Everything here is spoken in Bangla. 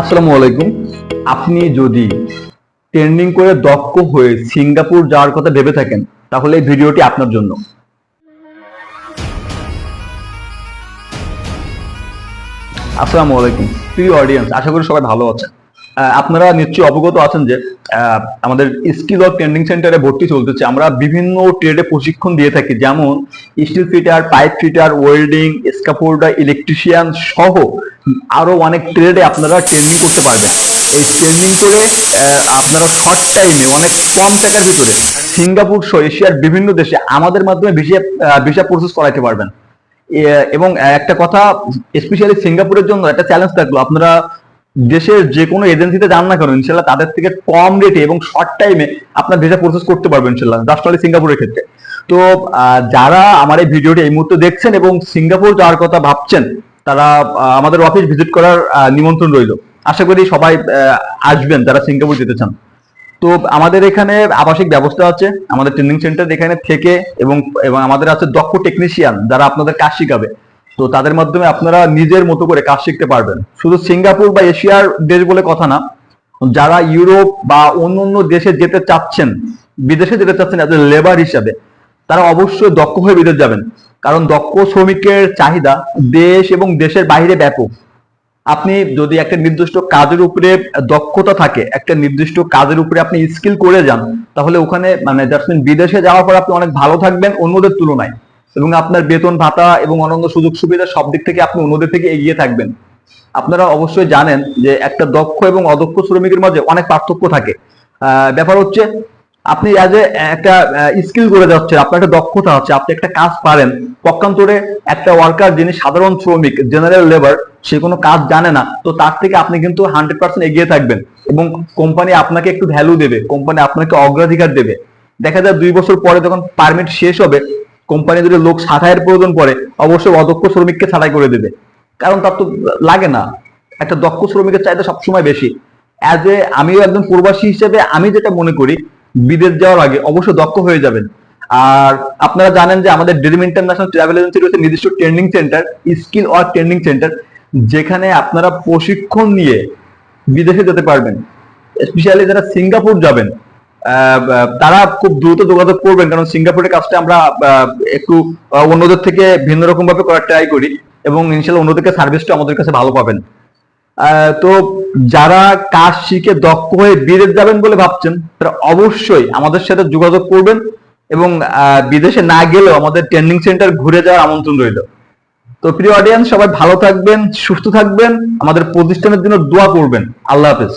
আসসালামু আলাইকুম। আপনি যদি ট্রেন্ডিং করে দক্ষ হয়ে সিঙ্গাপুর যাওয়ার কথা ভেবে থাকেন, তাহলে এই ভিডিওটি আপনার জন্য। আসসালামু আলাইকুম। প্রিয় অডিয়েন্স আশা করি সবাই ভালো আছেন। আপনারা নিশ্চয়ই অবগত আছেন যে আমাদের স্কিল অফ ট্রেন্ডিং সেন্টারে ভর্তি চলতেছে। আমরা বিভিন্ন ট্রেডে প্রশিক্ষণ দিয়ে থাকি। যেমন steel fitter pipe fitter welding scaffolder electrician সহ আরও অনেক ট্রেডে আপনারা ট্রেনিং করতে পারবেন। এই ট্রেনিং করে আপনারা শর্ট টাইমে অনেক কম টাকার ভিতরে সিঙ্গাপুর সহ এশিয়ার বিভিন্ন দেশে আমাদের মাধ্যমে ভিসা ভিসা প্রসেস করাইতে পারবেন। এবং একটা কথা স্পেশালি সিঙ্গাপুরের জন্য একটা চ্যালেঞ্জ থাকল। আপনারা দেশের যে কোনো এজেন্সিতে যান না কেন, ইনশাল্লাহ তাদের থেকে কম রেটে এবং শর্ট টাইমে আপনার ভিসা প্রসেস করতে পারবেন, ইনশাল্লাহ। অনলি সিঙ্গাপুরের ক্ষেত্রে। তো যারা আমার এই ভিডিওটি এই মুহূর্তে দেখছেন এবং সিঙ্গাপুর যাওয়ার কথা ভাবছেন, তারা আমাদের অফিস ভিজিট করার নিমন্ত্রণ রইল। আশা করি সবাই আসবেন যারা সিঙ্গাপুর যেতে চান। তো, আমাদের এখানে আবাসিক ব্যবস্থা আছে, আমাদের ট্রেনিং সেন্টার এখানে থেকে এবং এবং আমাদের আছে দক্ষ টেকনিশিয়ান যারা আপনাদের কাজ শিখাবে। তো তাদের মাধ্যমে আপনারা নিজের মতো করে কাজ শিখতে পারবেন। শুধু সিঙ্গাপুর বা এশিয়ার দেশ বলে কথা না, যারা ইউরোপ বা অন্য অন্য দেশে যেতে চাচ্ছেন, বিদেশে যেতে চাচ্ছেন এজ লেবার হিসাবে, তারা অবশ্যই দক্ষ হয়ে বিদেশ যাবেন। কারণ দক্ষ শ্রমিকের চাহিদা দেশ এবং দেশের বাইরে ব্যাপক। আপনি যদি একটা নির্দিষ্ট কাজের উপরে দক্ষতা থাকে, একটা নির্দিষ্ট কাজের উপরে আপনি স্কিল করে যান, তাহলে ওখানে মিন বিদেশে যাওয়ার পর আপনি অনেক ভালো থাকবেন, অন্যদের তুলনায়। এবং আপনার বেতন, ভাতা এবং অন্যান্য সুযোগ সুবিধা সব দিক থেকে আপনি অন্যদের থেকে এগিয়ে থাকবেন। আপনারা অবশ্যই জানেন যে একটা দক্ষ এবং অদক্ষ শ্রমিকের মাঝে অনেক পার্থক্য থাকে। ব্যাপার হচ্ছে আপনি অ্যাজ এ একটা স্কিল করে যাচ্ছেন, আপনার একটা দক্ষতা আছে, আপনি একটা কাজ পারেন। পক্ষান্তরে একটা ওয়ার্কার যিনি সাধারণ শ্রমিক জেনারেল লেবার সে কোনো কাজ জানে না, তো তার থেকে আপনি কিন্তু হান্ড্রেড পার্সেন্ট এগিয়ে থাকবেন এবং কোম্পানি আপনাকে একটু ভ্যালু দেবে কোম্পানি আপনাকে অগ্রাধিকার দেবে। দেখা যায় দুই বছর পরে যখন পারমিট শেষ হবে কোম্পানি যদি লোক ছাঁটাইয়ের প্রয়োজন পড়ে, অবশ্যই অদক্ষ শ্রমিককে ছাঁটাই করে দেবে। কারণ তার তো লাগে না। একটা দক্ষ শ্রমিকের চাহিদা সবসময় বেশি। অ্যাজ এ আমিও একজন প্রবাসী হিসেবে আমি যেটা মনে করি, বিদেশ যাওয়ার আগে অবশ্যই দক্ষ হয়ে যাবেন। আর আপনারা জানেন যে আমাদের ড্রিম ইন্টারন্যাশনাল ট্রাভেল এজেন্সি রয়েছে, নির্দিষ্ট training centre skill or training centre যেখানে আপনারা প্রশিক্ষণ নিয়ে বিদেশে যেতে পারবেন। স্পেশালি যারা সিঙ্গাপুর যাবেন তারা খুব দ্রুত যোগাযোগ করবেন, কারণ সিঙ্গাপুরের কাজটা আমরা একটু অন্যদের থেকে ভিন্ন রকম ভাবে করার ট্রাই করি এবং ইনশাল্লাহ অন্যদেরকে সার্ভিসটা আমাদের কাছে ভালো পাবেন। তো যারা কাজ শিখে দক্ষ হয়ে বিদেশ যাবেন বলে ভাবছেন, তারা অবশ্যই আমাদের সাথে যোগাযোগ করবেন এবং বিদেশে না গেলেও আমাদের ট্রেনিং সেন্টার ঘুরে যাওয়ার আমন্ত্রণ রইল। তো প্রিয় অডিয়েন্স সবাই ভালো থাকবেন, সুস্থ থাকবেন, আমাদের প্রতিষ্ঠানের জন্য দোয়া করবেন। আল্লাহ হাফেজ।